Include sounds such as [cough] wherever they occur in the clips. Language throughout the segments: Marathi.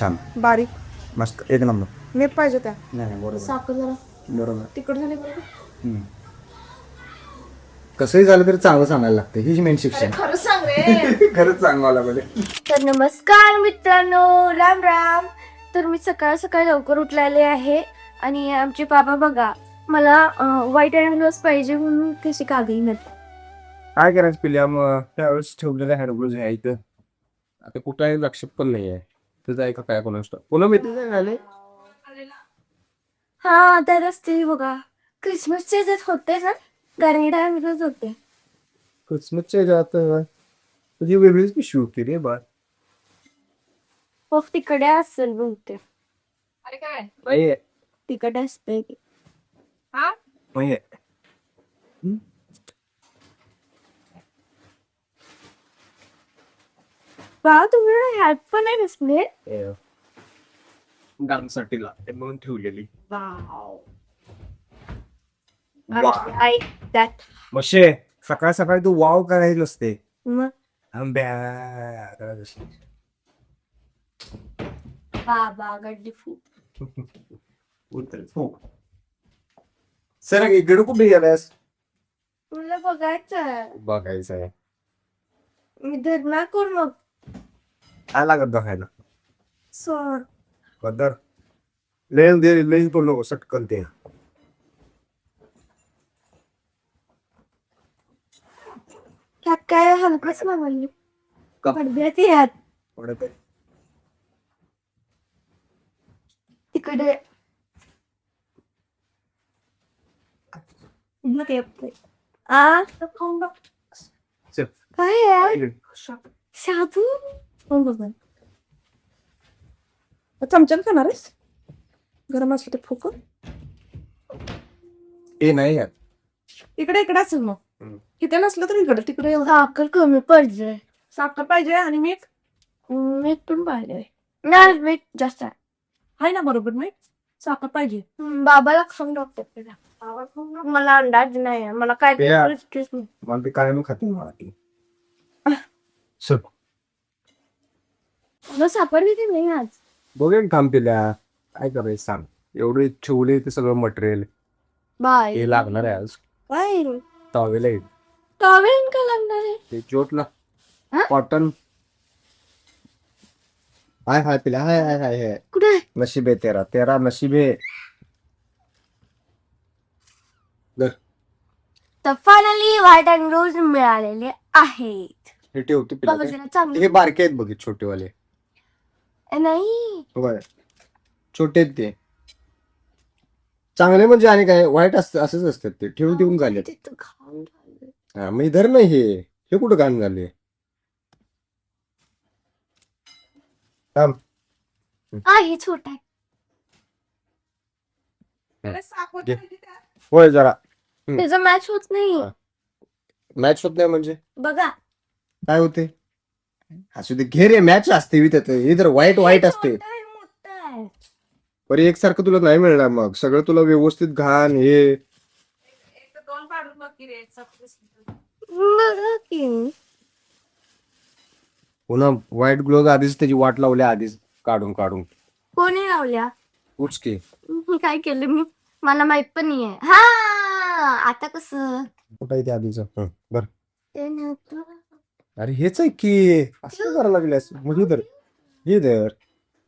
छान. बारीक. मस्त. एक नंबर. मीठ पाहिजे त्या. नाही नाही बरोबर. साखर जरा. बरोबर. तिकड झाले हम्म. कसंही झालं तरी चांगलं सांगायला लागतं हीच मेन शिक्षण. खरं सांग रे. [laughs] खरंच सांगावं लागले तर नमस्कार मित्रांनो. राम राम. तर मी सकाळ सकाळी लवकर उठलेले आहे आणि आमचे बाबा बघा मला व्हाईट अँड ग्लोव्स पाहिजे म्हणून कशी कागदी नव्हती काय करायचं पिल्या मग त्यावेळेस ठेवलेलं हँडग्लोव्ज आहे इथं. आता कुठंही लक्षात पण नाही आहे. तुझं आहे का काय कोणाच पुन्हा मी. तिथे झाले हा त्या रस्ते बघा. क्रिसमसचे जे होते ना? गारणी टाइमच होते क्रिसमसच्या ह्याच्यात तुझी वेगळीच पिशवी होती रे बा हो तिकडे असेल बहुतेक. अरे काय? नाही तिकडे असते हा? नाही बा तुम्ही हॅट पण आहे डिस्प्ले डान्ससाठी लागते म्हणून ठेवलेली आय दॅट मशे सकाळ सकाळी तू वाव करायला असते मग आंब्या करायचं असते. बाबा गड्डी फू उतर, हो. सर इकडे कुठे गेलास तुला बघायचं बघायचं आहे मी धरणा कर मग काय लागत सोड बदर लेन दे लेन तो नको सटकन ते काय हलकच मागवली? पडद्यात ह्यात थोडं ते तिकडे मग येतोय. आ. काय आहे साधू हो चमच्यान खाणार आहेस? गरम असलं ते फुक. ए नाही यार. इकडे इकडे असेल मग. इथे नसलं तर इकडे तिकडे एवढं साखर कमी पडते साखर पाहिजे आणि मीठ? मीठ पण पाहिजे. नाही मीठ जास्त आहे. आहे ना बरोबर मीठ? साखर पाहिजे. बाबाला खाऊन डॉक्टर मला अंदाज नाही. मला काय. मला काय मी खाते मला ती चल मला सापडली की नाही आज? बघेन काम पिल्या काय करायचं सांग. एवढे ठेवले ते सगळं मटेरियल बाय हे लागणार आहे आज. काय टॉवेल आहे. टॉवेल का लागणार आहे? ते चोटला हा? कॉटन हाय हाय पिल्या हाय हाय हाय हाय. कुठे नशीब आहे तेरा. तेरा नशीब आहे. तर फायनली व्हाईट अँड रोज मिळालेले आहेत. हे ठेवते बघा ते. जरा चांगले. हे बारके आहेत बघ हे छोटेवाले. नाही. होय. छोटे आहेत ते. चांगले म्हणजे आणि काय वाईट असत असंच असतात ते. ठेवून ठेवून झाले. ते तर खाऊन झाले. हा मग इधर नाही हे. हे कुठं घाण झाले थांब. आ हे छोटा आहे. घे. होय जरा. त्याचा मॅच होत नाही. मॅच होत नाही म्हणजे? बघा. काय होते? असू दे घे रे मॅच असते विकत इधर व्हाईट व्हाईट असते. मोठा आहे, मोठा आहे. पर एकसारखं तुला नाही मिळणार मग. सगळं तुला व्यवस्थित घाण हे. एक तर पुन्हा व्हाईट ग्लोव आधीच त्याची वाट लावल्या आधीच काढून काढून. कोणी लावल्या? उच की मी [laughs] काय केलं मी? मला माहीत पण नाही आहे हा आता कसं? कुठं आहे ते आधीच? बर. अरे हेच आहे की असं करायला लागल्यास मग हे धर. हे धर.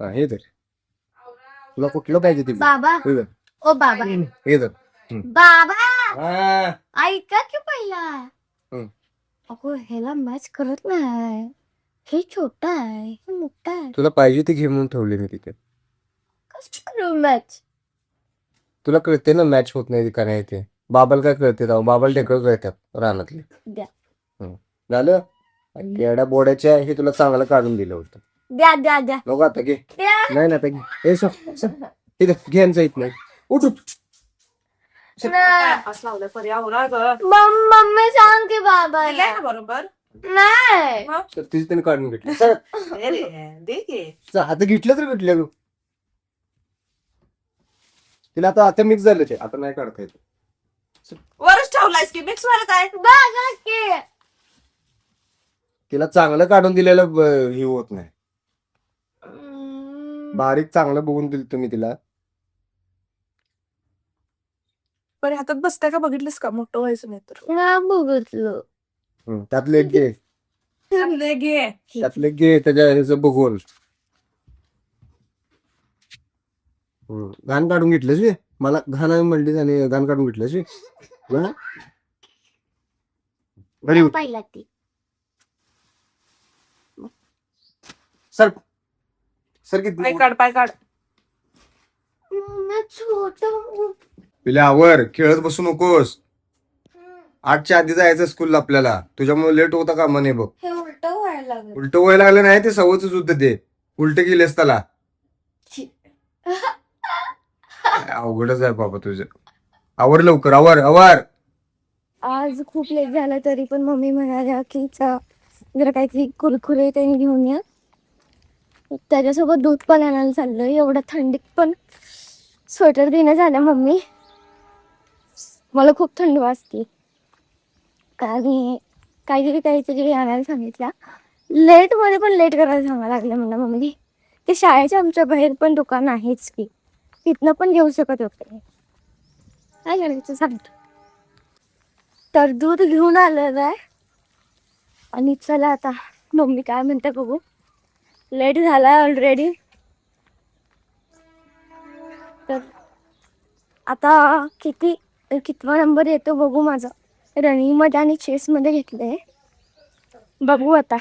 हा हे धर. तुला कुठलं पाहिजे ते बाबा. हे धर. ओ बाबा. हे धर. बाबा. हा. ऐका की पहिला. हं. अगो ह्याला मॅच करत नाही. हे छोटा आहे. हे मोठा आहे. तुला पाहिजे ते घे म्हणून ठेवले मी तिथे. कसं करू मॅच तुला कळते ना मॅच होत नाही का नाही ते. बाबाला काय कळते? तेव्हा बाबाला ढेकळ कळतात रानातले. द्या. झालं? येड्या बोड्याच्या हे तुला चांगलं काढून दिलं होतं. द्या द्या द्या. नको आता घे. द्या. नाही ना आता घे घे आणि जाईत नाही. उठ उठ. नाही. पास लावलं? पर्यावरण ग. मम- मम्मी सांग की बाबाला. ना बरोबर? नाही. तर तिथे त्याने काढून घेतलं. सर. दे की. आता घेतलं तर घेतलं गं. तिला आता आता मिक्स झालं ते. आता नाही काढता येत. वरच ठेवलायस की? मिक्स व्हायला काय बघा की. तिला चांगलं काढून दिलेलं ब- हे होत नाही. हम्म, बारीक चांगलं बघून दिलं तुम्ही तिला. पण हातात बसताय का? बघितलीस का? मोठं व्हायचं नाही तर. बघितलं. हम्म, त्यातले एक घे. चांगलं घे. त्यातले घे त्याच्या ह्याचं बघून. हम्म, घाण काढून घेतलंस बे? मला घाण म्हणलीस आणि घाण काढून घेतलंस बे? बरं? घरी उठ. पाहिला ती. सर सर किती पाय काढ पाय काढ. छोट पिल्या आवर खेळत बसू नकोस. आठच्या आधी जायचं स्कूलला आपल्याला. तुझ्यामुळे लेट होता का म्हणे बघ. हे उलट व्हायला लागलं. उलट व्हायला लागलं नाही ते सवयच होत ते. उलट गेलेस त्याला. छी. काय अवघडच आहे बाबा तुझं. आवर लवकर आवर आवर. आज खूप लेट झाला तरी पण मम्मी म्हणाल्या की चा जरा काहीतरी कुरकुरे त्यांनी घेऊन या. त्याच्यासोबत दूध पण आणायला चाललं एवढ्या थंडीत पण स्वेटर देणं झालं मम्मी. मला खूप थंड वाजते. आणि काहीतरी काहीतरी आणायला सांगितलं. लेटमध्ये पण लेट करायला सांगायला लागलं मला मम्मी. ते शाळेच्या आमच्या बाहेर पण दुकान आहेच की. तिथनं पण घेऊ शकत होते. काय करायचं सांगतो तर दूध घेऊन आलेलं आहे. आणि चला आता मम्मी काय म्हणते बघू. लेट झाला ऑलरेडी तर आता किती कितवा नंबर येतो बघू माझा. रनिंगमध्ये आणि चेसमध्ये घेतलंय. बघू आता.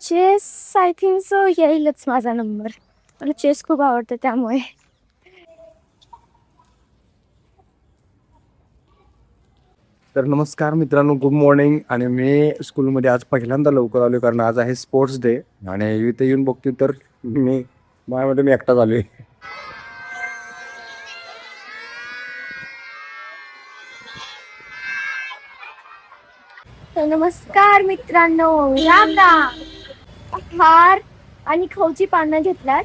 चेस आय थिंक सो येईलच माझा नंबर मला चेस खूप आवडतं त्यामुळे. तर नमस्कार मित्रांनो गुड मॉर्निंग आणि मी स्कूलमध्ये आज पहिल्यांदा लवकर आलो कारण आज आहे स्पोर्ट्स डे आणि इथे येऊन बघतो तर मी माझ्यामध्ये मी एकटाच आलोय. नमस्कार मित्रांनो. राम हार आणि खवची पानं घेतल्यात.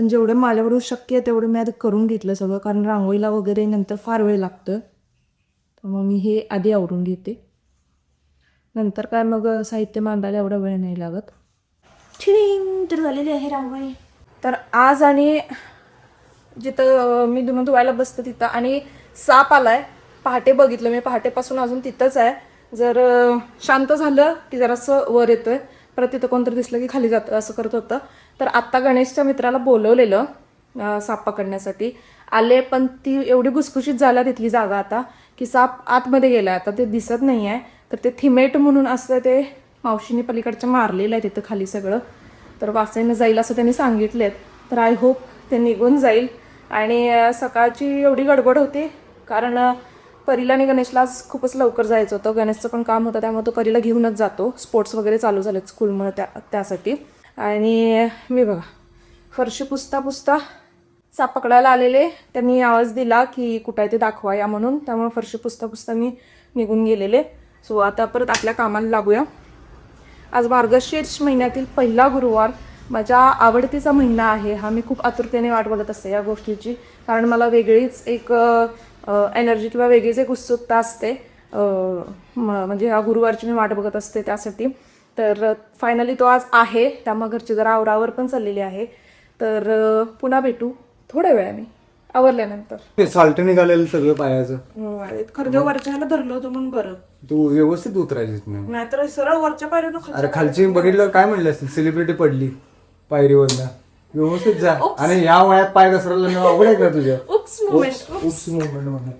पण जेवढं माझ्याकडून शक्य आहे तेवढं मी आता करून घेतलं सगळं कारण रांगोळीला वगैरे नंतर फार वेळ लागतं तर मग मी हे आधी आवरून घेते. नंतर काय मग साहित्य मांडायला एवढा वेळ नाही लागत. ठिंग तर झालेली आहे रांगोळी. तर आज आणि जिथं मी धुणं धुवायला बसते तिथं आणि साप आलाय. पहाटे बघितलं मी पहाटेपासून अजून तिथंच आहे. जर शांत झालं की जरासं वर येतोय. परत तिथं कोणतरी दिसलं की खाली जातं असं करत होतं. तर आत्ता गणेशच्या मित्राला बोलवलेलं साप पकडण्यासाठी. आले पण ती एवढी घुसखुशीत झाला तिथली जागा आता की साप आतमध्ये गेला आता ते दिसत नाही आहे तर ते थिमेट म्हणून असं ते मावशीने पलीकडच्या मारलेलं आहे तिथं खाली सगळं. तर वासेनं जाईल असं त्यांनी सांगितलेत. तर आय होप ते निघून जाईल. आणि सकाळची एवढी गडबड होती कारण परीला आणि गणेशला आज खूपच लवकर जायचं होतं. गणेशचं पण काम होतं त्यामुळे तो परीला घेऊनच जातो. स्पोर्ट्स वगैरे चालू झालेत स्कूलमुळे त्या त्यासाठी. आणि मी बघा फरशी पुसता पुसता साप पकडायला आलेले. त्यांनी आवाज दिला की कुठं आहे ते दाखवा या म्हणून. त्यामुळे फरशी पुसता पुसता मी निघून गेलेले. सो आता परत आपल्या कामाला लागूया. आज मार्गशीर्ष महिन्यातील पहिला गुरुवार. माझ्या आवडतीचा महिना आहे. हा मी खूप आतुरतेने वाट बघत असते या गोष्टीची. कारण मला वेगळीच एक एनर्जी किंवा वेगळीच एक उत्सुकता असते. म- म्हणजे ह्या गुरुवारची मी वाट बघत असते त्यासाठी. तर फायनली तो आज आहे. त्यामुळे घरची जरा आवरावर पण चाललेली आहे. तर पुन्हा भेटू. थोड्या वेळाने. आवरल्यानंतर. ते साल्ट निघालेलं सगळं पायाचं. खरं जेव्हा वरच्या ह्याला धरलं होतं म्हणून बरं. तू व्यवस्थित उतरायची नाहीतर सरळ वरच्या पायरीनं अरे खालची बघितलं काय म्हणलं असतील सेलिब्रिटी पडली पायरीवरनं. व्यवस्थित जा. आणि या वयात पाय घसरला ना अवघड आहे का तुझ्या उप्स मुमेंट उप्स म्हणा.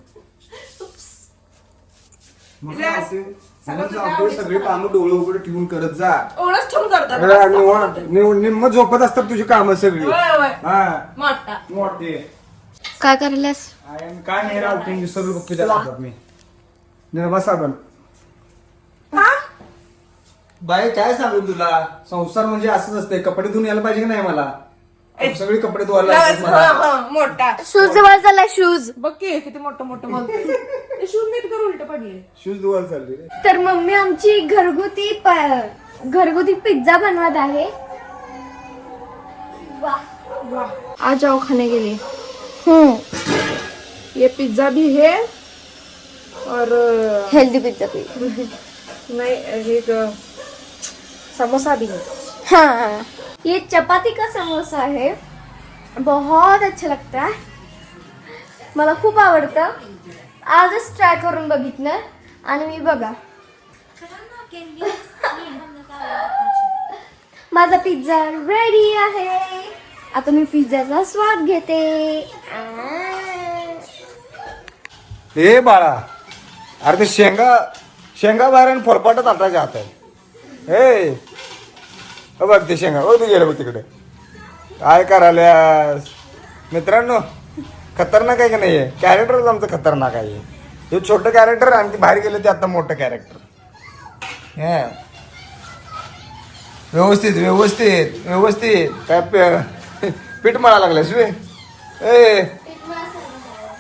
मग आपण- मग आपण सगळी कामं डोळे उघडे ठेवून करत जा. एवढंच ठेवून करतात निम्म झोपत असतात तुझी कामं सगळी. होय, होय. हा. मोठा. मोठे. काय करायलास? काय नाही राव तुम्ही हातात मी. निर्भा साबण. बाई काय सांगू तुला? संसार म्हणजे असंच असते कपडे धुवून यायला पाहिजे की नाही मला? सगळी कपडे धुवायला लागतात मला मोठा. शूज जवळ झाला शूज बघ की किती मोठं मोठं बोलते ते शूज नीट कर उलट पडले शूज धुवायला चालली रे. तर मम्मी आमची घरगुती प- घरगुती पिझ्झा बनवत आहे. आ जाओ खाने के लिए हम्म. ये पिज्जा भी है और अ, हेल्दी पिज्जा भी. नहीं एक अ, समोसा भी है हाँ. ये चपाती का समोसा है? बहुत अच्छा लगता है। मला खूप आवडतं. आजच ट्राय करून बघितलं आणि मी बघा. माझा पिझ्झा रेडी आहे. आता मी पिझ्झाचा स्वाद घेते. हे बाळा. अरे ते शेंगा शेंगा बाहेर आणि फरफाटत आटायच्या हातात. हे बघ ते शेंगा. हो तू गेलं बघ तिकडे. काय करायल्यास? मित्रांनो खतरनाक आहे का नाही आहे कॅरेक्टरच आमचं खतरनाक आहे. हे छोटं कॅरेक्टर आणि ते बाहेर गेलं ते आता मोठं कॅरेक्टर. हे. व्यवस्थित व्यवस्थित व्यवस्थित. काय पे- पीठ मळा लागलास वे. ए.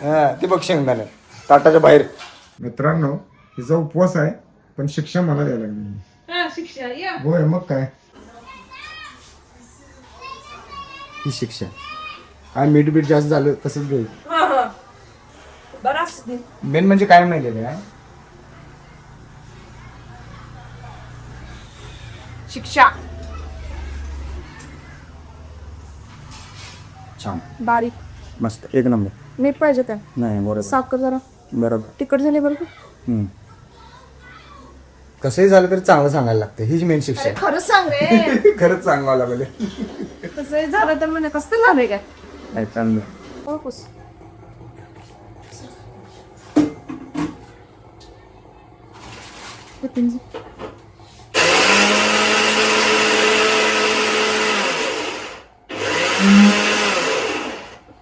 हा ती बघ शेंगदाणे. ताटाच्या बाहेर. मित्रांनो तिचा उपवास आहे पण शिक्षा मला द्यायला लागली. शिक्षा. होय मग काय? ही शिक्षा. काय मीठ बीठ जास्त झालं तसंच घेईल. बराच मेन म्हणजे काय माहिती काय शिक्षा. छान. बारीक. मस्त. एक नंबर. मीठ पाहिजे त्या नाही बरोबर. साखर जरा. बरोबर. तिखट झाली बरोबर हम्म. कसंही झालं तरी चांगलं सांगायला लागतं हीच मेन शिक्षा आहे. खरंच सांगे [laughs] खरंच सांगावं लागले कसं झालं तर म्हणे कसं झालंय काय? नाही चांगलं. हो पुस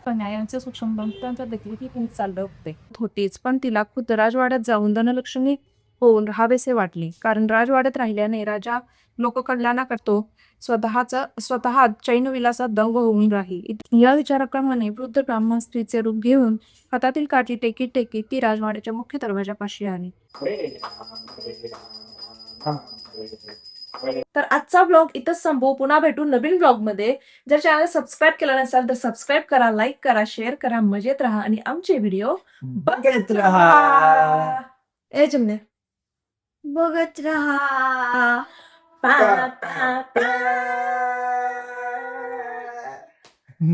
न्यायांचे सूक्ष्म बंधुत्वांच्या देखील ती खूप चाललं होते होतीच पण तिला खुद्द राजवाड्यात जाऊन धनलक्ष्मी होऊन राहावेसे वाटले. कारण राजवाड्यात राहिल्याने राजा लोककल्याणा करतो. स्वतःचा स्वतः चैनविलासात दंग होऊन राही. या विचाराप्रमाणे वृद्ध ब्राह्मण स्त्रीचे रूप घेऊन हातातील काठी टेकीत टेकीत ती राजवाड्याच्या मुख्य दरवाजापाशी आली. तर आजचा ब्लॉग इथंच संपवू. पुन्हा भेटू नवीन ब्लॉगमध्ये जर चॅनल सबस्क्राईब केला नसेल तर सबस्क्राईब करा लाईक करा शेअर करा मजेत राहा आणि आमचे व्हिडिओ बघत राहा. ए चिमणे बघत राहा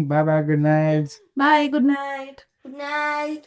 bye bye good night bye good night good night